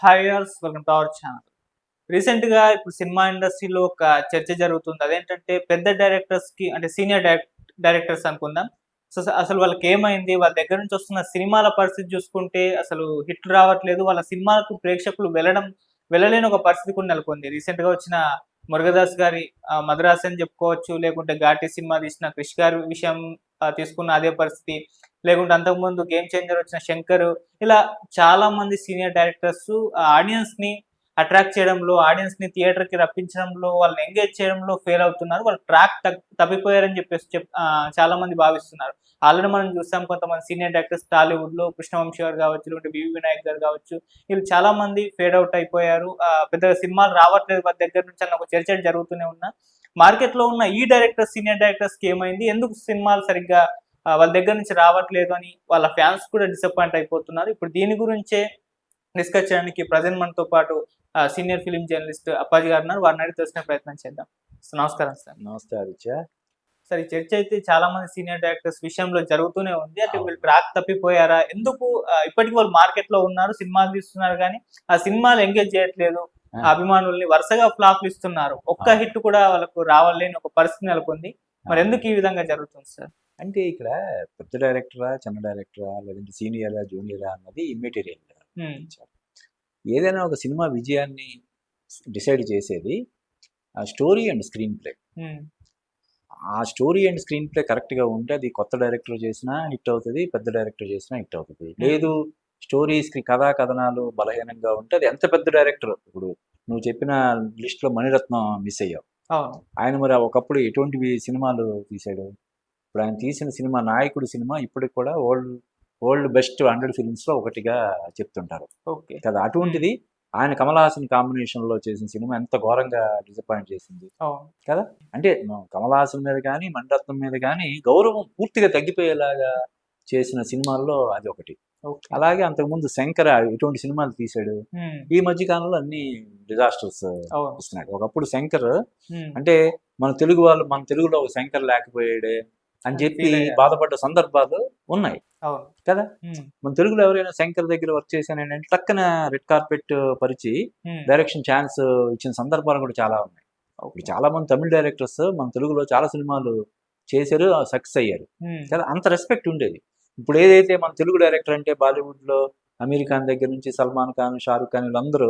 Hi welcome to our channel. రీసెంట్గా ఇప్పుడు cinema ఇండస్ట్రీలో ఒక చర్చ జరుగుతుంది. అదేంటంటే పెద్ద డైరెక్టర్స్కి అంటే సీనియర్ డైరెక్టర్స్ అనుకుందాం. సో అసలు వాళ్ళకి ఏమైంది? వాళ్ళ దగ్గర నుంచి వస్తున్న సినిమాల పరిస్థితి చూసుకుంటే అసలు హిట్ రావట్లేదు. వాళ్ళ సినిమాలకు ప్రేక్షకులు వెళ్ళడం వెళ్ళలేని ఒక పరిస్థితి కూడా నెలకొంది. రీసెంట్గా వచ్చిన మురుగదాస్ గారి ఆ, మద్రాస్ అని చెప్పుకోవచ్చు. లేకుంటే ఘాటి సినిమా తీసిన క్రిష్ గారి విషయం తీసుకున్న అదే పరిస్థితి. లేకుంటే అంతకుముందు గేమ్ చేంజర్ వచ్చిన శంకర్ ఇలా చాలా మంది సీనియర్ డైరెక్టర్స్ ఆడియన్స్ని అట్రాక్ట్ చేయడంలో ఆడియన్స్ని థియేటర్కి రప్పించడంలో వాళ్ళని ఎంగేజ్ చేయడంలో ఫెయిల్ అవుతున్నారు. వాళ్ళు ట్రాక్ తప్పిపోయారని చెప్పేసి చెప్ చాలా మంది భావిస్తున్నారు. ఆల్రెడీ మనం చూసాం కొంతమంది సీనియర్ డైరెక్టర్స్ టాలీవుడ్లో కృష్ణవంశీ గారు కావచ్చు లేకుంటే బివి వినాయక్ గారు కావచ్చు వీళ్ళు చాలా మంది ఫేడ్ అవుట్ అయిపోయారు పెద్దగా సినిమాలు రావట్లేదు. వాళ్ళ దగ్గర నుంచి అన్న ఒక చర్చ జరుగుతూనే ఉన్నా. మార్కెట్లో ఉన్న ఈ డైరెక్టర్స్ సీనియర్ డైరెక్టర్స్కి ఏమైంది? ఎందుకు సినిమాలు సరిగ్గా వాళ్ళ దగ్గర నుంచి రావట్లేదు అని వాళ్ళ ఫ్యాన్స్ కూడా డిసప్పాయింట్ అయిపోతున్నారు. ఇప్పుడు దీని గురించే డిస్కస్ చేయడానికి ప్రజెంట్ మనతో పాటు సీనియర్ ఫిలిం జర్నలిస్ట్ అప్పాజీ గారు ఉన్నారు. వారిని అడిగి తెలుసుకునే ప్రయత్నం చేద్దాం. సో నమస్కారం సార్. నమస్తే ఆదిత్య సార్ ఈ చర్చ అయితే చాలా మంది సీనియర్ డైరెక్టర్స్ విషయంలో జరుగుతూనే ఉంది. అంటే. వీళ్ళు ట్రాక్ తప్పిపోయారా? ఎందుకు ఇప్పటికీ వాళ్ళు మార్కెట్లో ఉన్నారు సినిమాలు తీస్తున్నారు కానీ ఆ సినిమాలు ఎంగేజ్ చేయట్లేదు. అభిమానుల్ని వరుసగా ఫ్లాప్లు ఇస్తున్నారు. ఒక్క. హిట్ కూడా వాళ్ళకు రావాలని ఒక పరిస్థితి నెలకొంది. మరి ఎందుకు ఈ విధంగా జరుగుతుంది సార్? అంటే ఇక్కడ పెద్ద డైరెక్టరా చిన్న డైరెక్టరా లేదంటే సీనియరా జూనియరా అన్నది ఇమ్మెటీరియల్ ఏదైనా ఒక సినిమా విజయాన్ని డిసైడ్ చేసేది ఆ స్టోరీ అండ్ స్క్రీన్ ప్లే. ఆ స్టోరీ అండ్ స్క్రీన్ ప్లే కరెక్ట్గా ఉంటే అది కొత్త డైరెక్టర్ చేసినా హిట్ అవుతుంది పెద్ద డైరెక్టర్ చేసినా హిట్ అవుతుంది. లేదు స్టోరీ స్క్రీ కథా కథనాలు బలహీనంగా ఉంటే అది ఎంత పెద్ద డైరెక్టర్? ఇప్పుడు నువ్వు చెప్పిన లిస్ట్లో మణిరత్నం మిస్ అయ్యావు. ఆయన మరి ఒకప్పుడు ఎటువంటివి సినిమాలు తీశాడు? ఇప్పుడు ఆయన తీసిన సినిమా నాయకుడు సినిమా ఇప్పటికి కూడా ఓల్డ్ ఓల్డ్ బెస్ట్ హండ్రెడ్ ఫిల్మ్స్లో ఒకటిగా చెప్తుంటారు. ఓకే. కదా అటువంటిది ఆయన కమల్ హాసన్ కాంబినేషన్లో చేసిన సినిమా ఎంత ఘోరంగా డిసప్పాయింట్ చేసింది. కదా అంటే కమల్ హాసన్ మీద కానీ మణిరత్నం మీద కానీ గౌరవం పూర్తిగా తగ్గిపోయేలాగా చేసిన సినిమాల్లో అది ఒకటి. అలాగే అంతకుముందు శంకర ఇటువంటి సినిమాలు తీశాడు. ఈ మధ్య కాలంలో అన్ని డిజాస్టర్స్ ఇస్తున్నాడు ఒకప్పుడు శంకర్ అంటే మన తెలుగు వాళ్ళు మన తెలుగులో ఒక శంకర్ లేకపోయాడే అని చెప్పి. బాధపడ్డ సందర్భాలు ఉన్నాయి. కదా? మన తెలుగులో ఎవరైనా శంకర్ దగ్గర వర్క్ చేశానంటే టక్కన రెడ్ కార్పెట్ పరిచి డైరెక్షన్ ఛాన్స్ ఇచ్చిన సందర్భాలు కూడా చాలా ఉన్నాయి. ఇప్పుడు చాలా మంది తమిళ డైరెక్టర్స్ మన తెలుగులో చాలా సినిమాలు చేశారు సక్సెస్ అయ్యారు. కదా? అంత రెస్పెక్ట్ ఉండేది. ఇప్పుడు ఏదైతే మన తెలుగు డైరెక్టర్ అంటే బాలీవుడ్లో అమీర్ ఖాన్ దగ్గర నుంచి సల్మాన్ ఖాన్ షారుఖ్ ఖాన్ వీళ్ళందరూ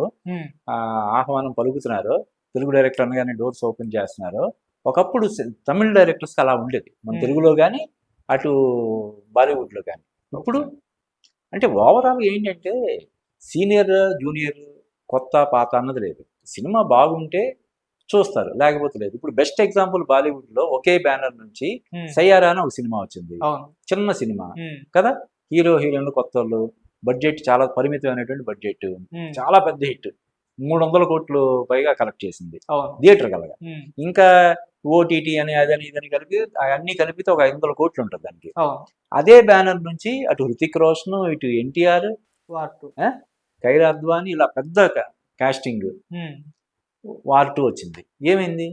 ఆహ్వానం పలుకుతున్నారు. తెలుగు డైరెక్టర్ అనగానే డోర్స్ ఓపెన్ చేస్తున్నారు. ఒకప్పుడు తమిళ డైరెక్టర్స్కి అలా ఉండేది. మన. తెలుగులో కానీ అటు బాలీవుడ్లో కానీ ఇప్పుడు అంటే ఓవరాల్ ఏంటంటే సీనియర్ జూనియర్ కొత్త పాత అన్నది లేదు. సినిమా బాగుంటే చూస్తారు. లేకపోతే లేదు. ఇప్పుడు బెస్ట్ ఎగ్జాంపుల్ బాలీవుడ్లో ఒకే బ్యానర్ నుంచి సయ్యారా అని ఒక సినిమా వచ్చింది. చిన్న సినిమా. కదా? హీరో హీరోయిన్లు కొత్త వాళ్ళు. బడ్జెట్ చాలా పరిమితమైనటువంటి బడ్జెట్. చాలా పెద్ద హిట్. మూడు వందల కోట్లు పైగా కలెక్ట్ చేసింది. థియేటర్ కలగా. ఇంకా ఓటీటీ అని అదని ఇదని కలిపి అన్ని కలిపితే ఒక ఐదు వందల కోట్లు ఉంటుంది దానికి. అదే బ్యానర్ నుంచి అటు హృతిక్ రోషన్ ఇటు ఎన్టీఆర్ కైరా అద్వాని ఇలా పెద్ద కాస్టింగ్. వార్ టూ వచ్చింది. ఏమైంది?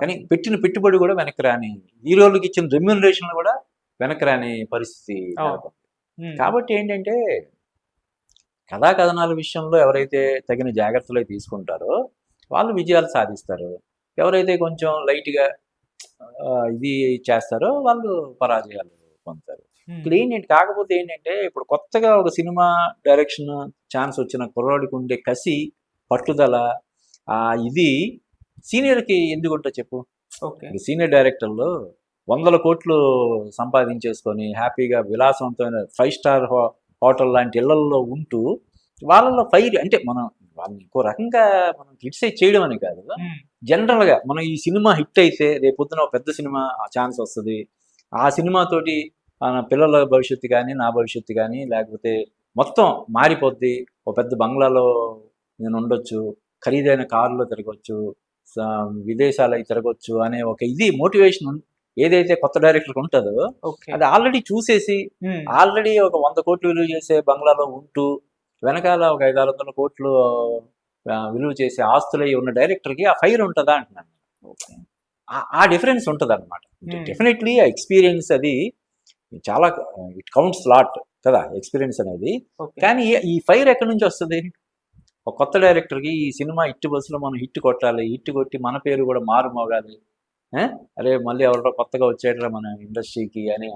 కానీ పెట్టిన పెట్టుబడి కూడా వెనక్కి రాని హీరోలకు ఇచ్చిన రెమ్యూనరేషన్ కూడా వెనక్కి రాని పరిస్థితి కాబట్టి ఏంటంటే కథా కథనాల విషయంలో ఎవరైతే తగిన జాగ్రత్తలు తీసుకుంటారో వాళ్ళు విజయాలు సాధిస్తారు. ఎవరైతే కొంచెం లైట్గా ఇది చేస్తారో వాళ్ళు పరాజయాలు పొందుతారు. ఏంటంటే కాకపోతే ఏంటంటే ఇప్పుడు కొత్తగా ఒక సినిమా డైరెక్షన్ ఛాన్స్ వచ్చిన కుర్రాడికి ఉండే కసి పట్టుదల ఇది సీనియర్కి ఎందుకు ఉంటుందో చెప్పు. సీనియర్ డైరెక్టర్లు వందల కోట్లు సంపాదించేసుకొని హ్యాపీగా విలాసవంతమైన ఫైవ్ స్టార్ హోటల్ లాంటి ఇళ్ళలో ఉంటూ వాళ్ళలో ఫైర్ అంటే మనం వాళ్ళని ఇంకో రకంగా మనం క్రిటిసైజ్ చేయడం అని కాదు. జనరల్గా మనం ఈ సినిమా హిట్ అయితే రేపు పొద్దున ఒక పెద్ద సినిమా ఆ ఛాన్స్ వస్తుంది. ఆ సినిమాతోటి మన పిల్లల భవిష్యత్తు కానీ నా భవిష్యత్తు కానీ లేకపోతే మొత్తం మారిపోద్ది. ఒక పెద్ద బంగ్లాలో నేను ఉండొచ్చు. ఖరీదైన కారులో తిరగొచ్చు స- విదేశాలు అయి తిరగొచ్చు అనే ఒక ఇది మోటివేషన్ ఏదైతే కొత్త డైరెక్టర్ ఉంటుందో అది ఆల్రెడీ చూసేసి ఆల్రెడీ ఒక వంద కోట్లు విలువ చేసే బంగ్లాలో ఉంటూ వెనకాల ఒక ఐదు ఆరు వందల కోట్లు విలువ చేసే ఆస్తులై ఉన్న డైరెక్టర్కి ఆ ఫైర్ ఉంటుందా అంటున్నాను. ఆ- డిఫరెన్స్ ఉంటుంది అనమాట. డెఫినెట్లీ ఆ ఎక్స్పీరియన్స్ అది చాలా ఇట్ కౌంట్స్ లాట్ కదా ఎక్స్పీరియన్స్ అనేది. కానీ ఈ ఫైర్ ఎక్కడి నుంచి వస్తుంది? ఒక కొత్త డైరెక్టర్కి ఈ సినిమా హిట్ బస్సులో మనం హిట్ కొట్టాలి. హిట్ కొట్టి మన పేరు కూడా మారు మోగాలి ఏ? అరే మళ్ళీ ఎవరో కొత్తగా వచ్చేటరా మన ఇండస్ట్రీకి అని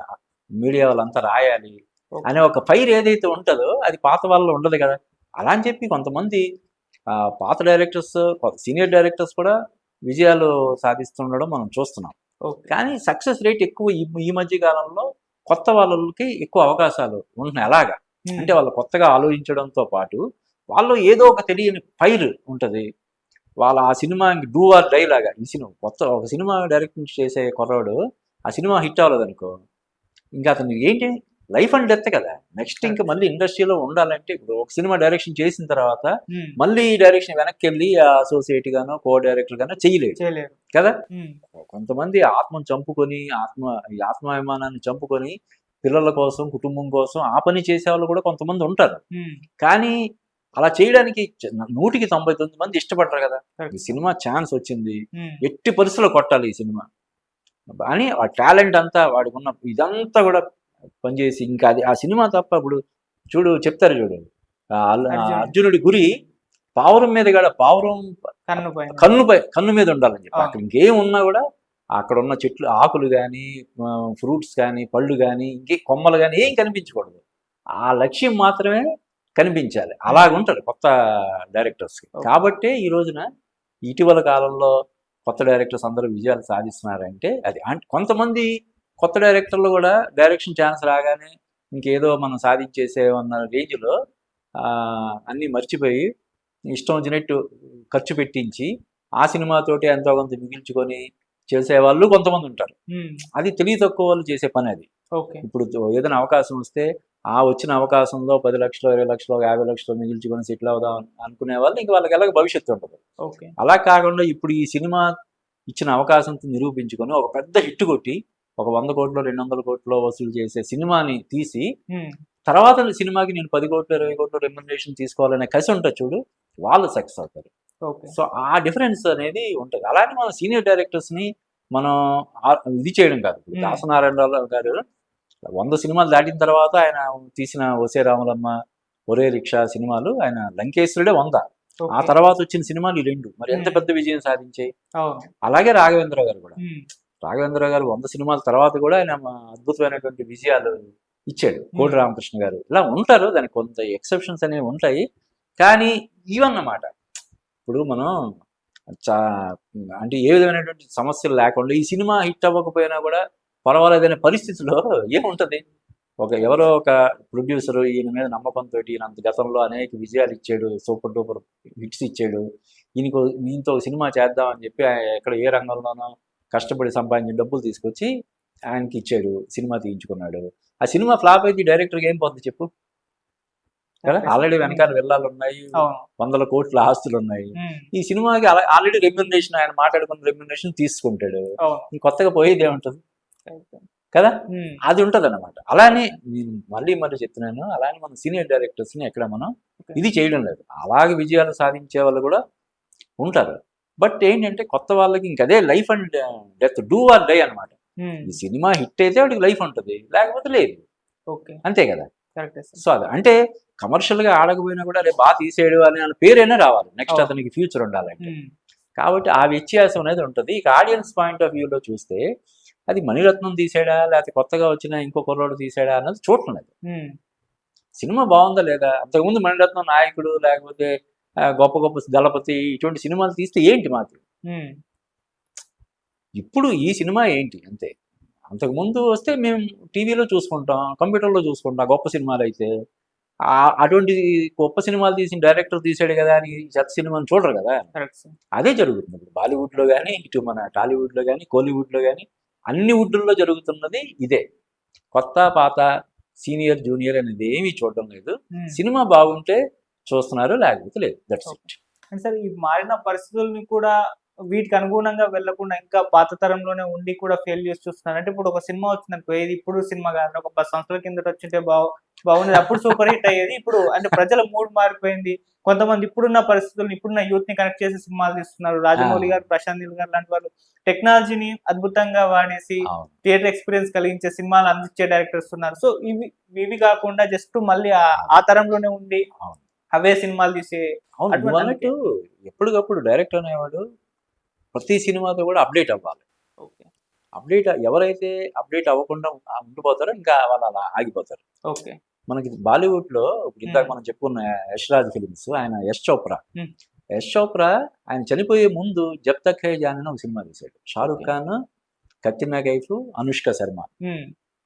మీడియా వాళ్ళంతా రాయాలి. అనే ఒక ఫైర్ ఏదైతే ఉంటుందో అది పాత వాళ్ళలో ఉండదు కదా. అలా అని చెప్పి కొంతమంది పాత డైరెక్టర్స్ సీనియర్ డైరెక్టర్స్ కూడా విజయాలు సాధిస్తుండడం మనం చూస్తున్నాం. కానీ సక్సెస్ రేట్ ఎక్కువ ఈ ఈ మధ్య కాలంలో కొత్త వాళ్ళకి ఎక్కువ అవకాశాలు ఉంటున్నాయి. అలాగా? అంటే వాళ్ళు కొత్తగా ఆలోచించడంతో పాటు వాళ్ళు ఏదో ఒక తెలియని ఫైర్ ఉంటుంది. వాళ్ళ ఆ సినిమా డూ ఆర్ డై లాగా ఈ సినిమా కొత్త ఒక సినిమా డైరెక్ట్ చేసే కుర్రాడు ఆ సినిమా హిట్ అవ్వలేదు అనుకో ఇంకా అతను ఏంటి? లైఫ్ అండ్ డెత్ కదా. నెక్స్ట్ ఇంకా మళ్ళీ ఇండస్ట్రీలో ఉండాలంటే ఇప్పుడు ఒక సినిమా డైరెక్షన్ చేసిన తర్వాత మళ్ళీ ఈ డైరెక్షన్ వెనక్కి వెళ్ళి అసోసియేట్ గానో కో డైరెక్టర్ గానో చేయలేరు కదా? కొంతమంది ఆత్మను చంపుకొని ఆత్మ ఈ ఆత్మాభిమానాన్ని చంపుకొని పిల్లల కోసం కుటుంబం కోసం ఆ పని చేసే వాళ్ళు కూడా కొంతమంది ఉంటారు. కానీ అలా చేయడానికి నూటికి తొంభై తొమ్మిది మంది ఇష్టపడరు కదా. ఈ సినిమా ఛాన్స్ వచ్చింది. ఎట్టి పరిస్థితుల్లో కొట్టాలి ఈ సినిమా. అని ఆ టాలెంట్ అంతా వాడికి ఉన్న ఇదంతా కూడా పనిచేసి ఇంకా అది ఆ సినిమా తప్ప ఇప్పుడు చూడు చెప్తారు చూడు. అర్జునుడు. గురి పావురం మీద కూడా పావురం కన్నుపై కన్ను మీద ఉండాలని చెప్పి. అక్కడ ఇంకేం ఉన్నా కూడా అక్కడ ఉన్న చెట్లు ఆకులు కానీ ఫ్రూట్స్ కానీ పళ్ళు కానీ ఇంకే కొమ్మలు కానీ ఏం కనిపించకూడదు. ఆ లక్ష్యం మాత్రమే కనిపించాలి. అలాగుంటారు కొత్త డైరెక్టర్స్ Okay. కాబట్టే ఈ రోజున ఇటీవల కాలంలో కొత్త డైరెక్టర్స్ అందరూ విజయాలు సాధిస్తున్నారంటే అది. అంటే కొంతమంది కొత్త డైరెక్టర్లు కూడా డైరెక్షన్ ఛాన్స్ రాగానే ఇంకేదో మనం సాధించేసే ఉన్న రేంజ్లో అన్నీ మర్చిపోయి ఇష్టం వచ్చినట్టు ఖర్చు పెట్టించి ఆ సినిమాతోటి ఎంతో కొంత మిగిల్చుకొని చేసే వాళ్ళు కొంతమంది ఉంటారు. అది తెలివి తక్కువ వాళ్ళు చేసే పని అది. ఓకే. ఇప్పుడు ఏదైనా అవకాశం వస్తే ఆ వచ్చిన అవకాశంలో పది లక్షలు ఇరవై లక్షలు యాభై లక్షలు మిగిల్చుకొని సెటిల్ అవుదాం అనుకునే వాళ్ళు ఇంక వాళ్ళకి ఎలాగ భవిష్యత్తు ఉంటుంది. ఓకే. అలా కాకుండా ఇప్పుడు ఈ సినిమా ఇచ్చిన అవకాశంతో నిరూపించుకొని ఒక పెద్ద హిట్ కొట్టి ఒక వంద కోట్లు రెండు వందల కోట్లు వసూలు చేసే సినిమాని తీసి తర్వాత సినిమాకి నేను పది కోట్లు ఇరవై కోట్లు రెమ్యునరేషన్ తీసుకోవాలనే కసి ఉంటుంది చూడు వాళ్ళు సక్సెస్ అవుతారు. సో ఆ డిఫరెన్స్ అనేది ఉంటుంది. అలానే మన సీనియర్ డైరెక్టర్స్ని మనం ఇది చేయడం కాదు. దాసనారాయణరావు గారు వంద సినిమాలు దాటిన తర్వాత ఆయన తీసిన ఒసే రామలమ్మ ఒరే రిక్షా సినిమాలు ఆయన లంకేశ్వరుడే వంద. ఆ. తర్వాత వచ్చిన సినిమాలు ఈ రెండు. మరి ఎంత. పెద్ద విజయం సాధించాయి? అలాగే రాఘవేంద్ర గారు కూడా. రాఘవేంద్ర గారు వంద సినిమాల తర్వాత కూడా ఆయన అద్భుతమైనటువంటి విజయాలు ఇచ్చాడు. Hmm. రామకృష్ణ గారు. ఇలా ఉంటారు. దానికి కొంత ఎక్సెప్షన్స్ అనేవి ఉంటాయి. కానీ ఇవన్నమాట ఇప్పుడు మనం చా అంటే ఏ విధమైనటువంటి సమస్యలు లేకుండా ఈ సినిమా హిట్ అవ్వకపోయినా కూడా పర్వాలేదనే పరిస్థితిలో ఏముంటది? ఒక ఎవరో ఒక ప్రొడ్యూసర్ ఈయన మీద నమ్మకంతో ఈయన అంత గతంలో అనేక విజయాలు ఇచ్చాడు సూపర్ డూపర్ హిట్స్ ఇచ్చాడు. ఈయనకు ఈయనతో సినిమా చేద్దామని చెప్పి ఆయన ఎక్కడ ఏ రంగంలోనో కష్టపడి సంపాదించిన డబ్బులు తీసుకొచ్చి ఆయనకి ఇచ్చాడు సినిమా తీయించుకున్నాడు. ఆ సినిమా ఫ్లాప్ అయితే డైరెక్టర్కి ఏం పోతుంది చెప్పు? ఆల్రెడీ వెనకాల వెళ్ళాలు ఉన్నాయి వందల కోట్ల ఆస్తులు ఉన్నాయి ఈ సినిమాకి ఆల్రెడీ రెమ్యునరేషన్ ఆయన మాట్లాడుకున్న రెమ్యునరేషన్ తీసుకుంటాడు. కొత్తగా పోయేది ఏముంటది? కదా? ఉమ్, అది ఉంటది అనమాట అలానే నేను మళ్ళీ మళ్ళీ చెప్తున్నాను. అలానే మన సీనియర్ డైరెక్టర్స్ని ఎక్కడ మనం. ఇది చేయడం లేదు. అలాగే విజయాలు సాధించే వాళ్ళు కూడా ఉంటారు. బట్ ఏంటంటే కొత్త వాళ్ళకి ఇంక అదే life and death do or die అనమాట ఈ సినిమా హిట్ అయితే వాడికి లైఫ్ ఉంటుంది. లేకపోతే లేదు. ఓకే అంతే కదా? సో అది అంటే కమర్షియల్గా ఆడకపోయినా కూడా రేపు బాగా తీసేయడు అని అన్న పేరైనా రావాలి. నెక్స్ట్ అవును. అతనికి ఫ్యూచర్ ఉండాలంటే. ఉమ్, కాబట్టి ఆ వ్యత్యాసం అనేది ఉంటుంది. ఇక ఆడియన్స్ పాయింట్ ఆఫ్ వ్యూలో చూస్తే అది మణిరత్నం తీసాడా? లేకపోతే కొత్తగా వచ్చిన ఇంకో కుర్రోడు తీసాడా అన్నది చూడలేదు ఉమ్, సినిమా బాగుందా లేదా? అంతకుముందు మణిరత్నం నాయకుడు లేకపోతే గొప్ప గొప్ప దళపతి ఇటువంటి సినిమాలు తీస్తే ఏంటి మాకు ఇప్పుడు ఈ సినిమా ఏంటి? అంతే. అంతకుముందు వస్తే మేము టీవీలో చూసుకుంటాం కంప్యూటర్లో చూసుకుంటాం గొప్ప సినిమాలు అయితే. అటువంటి గొప్ప సినిమాలు తీసిన డైరెక్టర్ తీసాడు కదా అని చెత్త సినిమాని చూడరు కదా. అదే జరుగుతుంది. ఇప్పుడు బాలీవుడ్లో కానీ ఇటు మన టాలీవుడ్లో కానీ కోలీవుడ్లో కానీ అన్ని వుడ్లలో జరుగుతున్నది ఇదే. కొత్త పాత సీనియర్ జూనియర్ అనేది ఏమీ చూడడం లేదు. సినిమా బాగుంటే చూస్తున్నారు లేకపోతే లేదు. దట్స్ ఇట్ అండ్ సార్ ఈ మారిన పరిస్థితుల్ని కూడా వీటికి అనుగుణంగా వెళ్ళకుండా ఇంకా పాత తరంలోనే ఉండి కూడా ఫెయిల్ చేసి చూస్తున్నారు. అంటే ఇప్పుడు ఒక సినిమా వచ్చిందనుకో ఏది ఇప్పుడు సినిమా కాదు. ఒక పది సంవత్సరాల కిందట వచ్చింటే బాగు బాగుండేది. అప్పుడు సూపర్ హిట్ అయ్యేది. ఇప్పుడు అంటే ప్రజల మూడ్ మారిపోయింది. కొంతమంది ఇప్పుడున్న పరిస్థితులను ఇప్పుడున్న యూత్ని కనెక్ట్ చేసి సినిమాలు తీస్తున్నారు. రాజమౌళి గారు ప్రశాంత్ నీల్ గారు లాంటి వాళ్ళు. టెక్నాలజీని అద్భుతంగా వాడేసి థియేటర్ ఎక్స్పీరియన్స్ కలిగించే సినిమాలు అందించే డైరెక్టర్స్ ఉన్నారు. సో ఇవి ఇవి కాకుండా జస్ట్ మళ్ళీ ఆ- తరంలోనే ఉండి. అవే సినిమాలు తీసే ఎప్పటికప్పుడు డైరెక్టర్ అనేవాడు ప్రతి సినిమాతో కూడా అప్డేట్ అవ్వాలి. ఓకే. అప్డేట్ ఎవరైతే అప్డేట్ అవ్వకుండా ఉండిపోతారో ఇంకా వాళ్ళు అలా ఆగిపోతారు. ఓకే. మనకి బాలీవుడ్లో ఇప్పుడు ఇందాక. మనం చెప్పుకున్న యష్ రాజ్ ఫిలిమ్స్ ఆయన యశ్ చోప్రా. యశ్ చోప్రా ఆయన చనిపోయే ముందు జబ్ తక్ హై జాన్ అని ఒక సినిమా తీశాడు. షారుఖ్. ఖాన్ కత్రినా కైఫ్ అనుష్క శర్మ.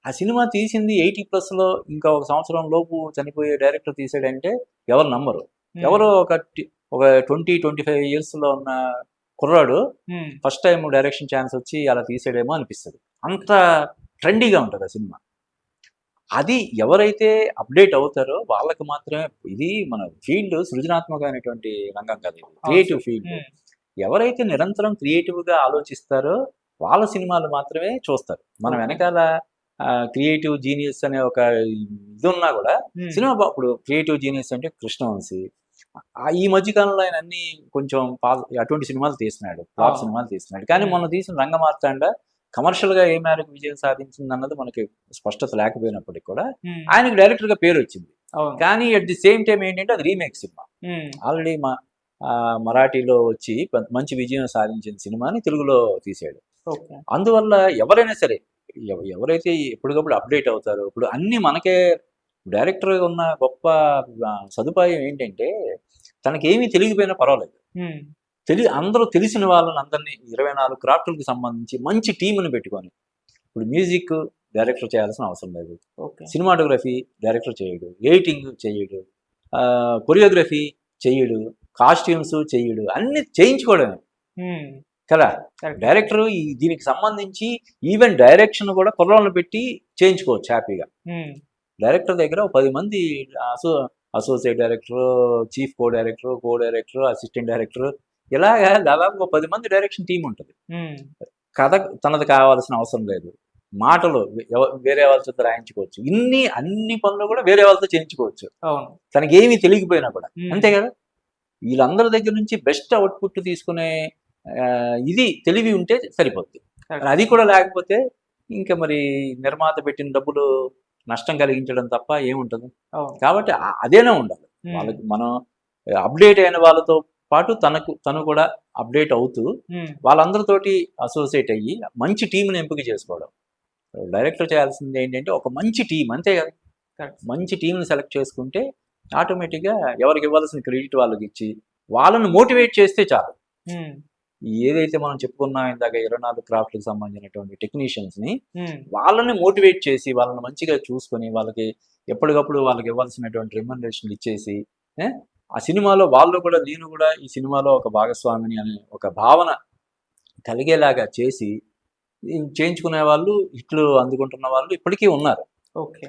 ఆ సినిమా తీసింది ఎయిటీ ప్లస్లో ఇంకా ఒక సంవత్సరం లోపు చనిపోయే డైరెక్టర్ తీసాడంటే ఎవరు నమ్మరు. ఎవరో ఒక ఒక ట్వంటీ ట్వంటీ ఫైవ్ ఇయర్స్లో ఉన్న కుర్రాడు ఫస్ట్ టైం డైరెక్షన్ ఛాన్స్ వచ్చి అలా తీసాడేమో అనిపిస్తుంది. అంత ట్రెండీగా ఉంటుంది ఆ సినిమా. అది ఎవరైతే అప్డేట్ అవుతారో వాళ్ళకి మాత్రమే ఇది మన ఫీల్డ్ సృజనాత్మకమైనటువంటి రంగం కదా ఇది. Creative field. ఎవరైతే నిరంతరం క్రియేటివ్గా ఆలోచిస్తారో వాళ్ళ సినిమాలు మాత్రమే చూస్తారు. మనం. వెనకాల క్రియేటివ్ జీనియస్ అనే ఒక ఇది ఉన్నా కూడా సినిమా ఇప్పుడు క్రియేటివ్ జీనియస్ అంటే కృష్ణవంశీ ఈ మధ్య కాలంలో ఆయన అన్ని కొంచెం పా- అటువంటి సినిమాలు తీస్తున్నాడు. ఫ్లాప్ ఆ. సినిమాలు తీస్తున్నాడు. కానీ. మొన్న తీసిన రంగమార్తాండ కమర్షియల్గా ఏ మేరకు విజయం సాధించింది అన్నది మనకి స్పష్టత లేకపోయినప్పటికీ కూడా ఆయనకి డైరెక్టర్గా పేరు వచ్చింది. కానీ అట్ ది సేమ్ టైం ఏంటంటే అది రీమేక్ సినిమా. ఆల్రెడీ మా ఆ, మరాఠీలో వచ్చి మంచి విజయం సాధించిన సినిమాని తెలుగులో తీసాడు అందువల్ల ఎవరైనా సరే ఎవ- ఎవరైతే ఎప్పటికప్పుడు అప్డేట్ అవుతారో ఇప్పుడు అన్ని మనకే డైరెక్టర్ ఉన్న గొప్ప సదుపాయం ఏంటంటే తనకి ఏమీ తెలియకపోయినా పర్వాలేదు. తెలి అందరూ తెలిసిన వాళ్ళని అందరినీ ఇరవై నాలుగు క్రాఫ్ట్లకు సంబంధించి మంచి టీముని పెట్టుకొని ఇప్పుడు మ్యూజిక్ డైరెక్టర్ చేయాల్సిన అవసరం లేదు. సినిమాటోగ్రఫీ డైరెక్టర్ చేయడు ఎడిటింగ్ చేయడు కొరియోగ్రఫీ చేయడు కాస్ట్యూమ్స్ చేయడు అన్ని చేయించుకోవడమే. కదా. డైరెక్టర్ ఈ దీనికి సంబంధించి ఈవెన్ డైరెక్షన్ కూడా కుర్రోళ్ళని పెట్టి చేయించుకోవచ్చు హ్యాపీగా. డైరెక్టర్ దగ్గర ఒక పది మంది అసో associate director chief co director co director assistant director ఇలాగా దాదాపు ఒక పది మంది డైరెక్షన్ టీం ఉంటుంది. కథ తనది కావాల్సిన అవసరం లేదు. మాటలు వేరే వాళ్ళతో రాయించుకోవచ్చు. ఇన్ని అన్ని పనులు కూడా వేరే వాళ్ళతో చేయించుకోవచ్చు. తనకి ఏమీ తెలియకపోయినా కూడా. అంతే కదా? వీళ్ళందరి దగ్గర నుంచి బెస్ట్ అవుట్పుట్ తీసుకునే ఇది తెలివి ఉంటే సరిపోద్ది. అది కూడా లేకపోతే ఇంకా మరి నిర్మాత పెట్టిన డబ్బులు నష్టం కలిగించడం తప్ప ఏముంటుంది? కాబట్టి అదేనే ఉండాలి. వాళ్ళకి మనం అప్డేట్ అయిన వాళ్ళతో పాటు తనకు తను కూడా అప్డేట్ అవుతూ వాళ్ళందరితోటి అసోసియేట్ అయ్యి మంచి టీంని ఎంపిక చేసుకోవడం. డైరెక్టర్ చేయాల్సింది ఏంటంటే ఒక మంచి టీం అంతే కదా. మంచి టీంని సెలెక్ట్ చేసుకుంటే ఆటోమేటిక్గా ఎవరికి ఇవ్వాల్సిన క్రెడిట్ వాళ్ళకి ఇచ్చి వాళ్ళని మోటివేట్ చేస్తే చాలు. ఏదైతే మనం చెప్పుకున్నాం ఇందాక ఇరవై నాలుగు క్రాఫ్ట్కి సంబంధించినటువంటి టెక్నీషియన్స్ని ఉమ్, వాళ్ళని మోటివేట్ చేసి వాళ్ళని మంచిగా చూసుకొని వాళ్ళకి ఎప్పటికప్పుడు వాళ్ళకి ఇవ్వాల్సినటువంటి రిమండేషన్ ఇచ్చేసి ఆ సినిమాలో వాళ్ళు కూడా నేను కూడా ఈ సినిమాలో ఒక భాగస్వామిని అనే ఒక భావన కలిగేలాగా చేసి చేయించుకునే వాళ్ళు ఇట్లు అందుకుంటున్న వాళ్ళు ఇప్పటికీ ఉన్నారు. ఓకే.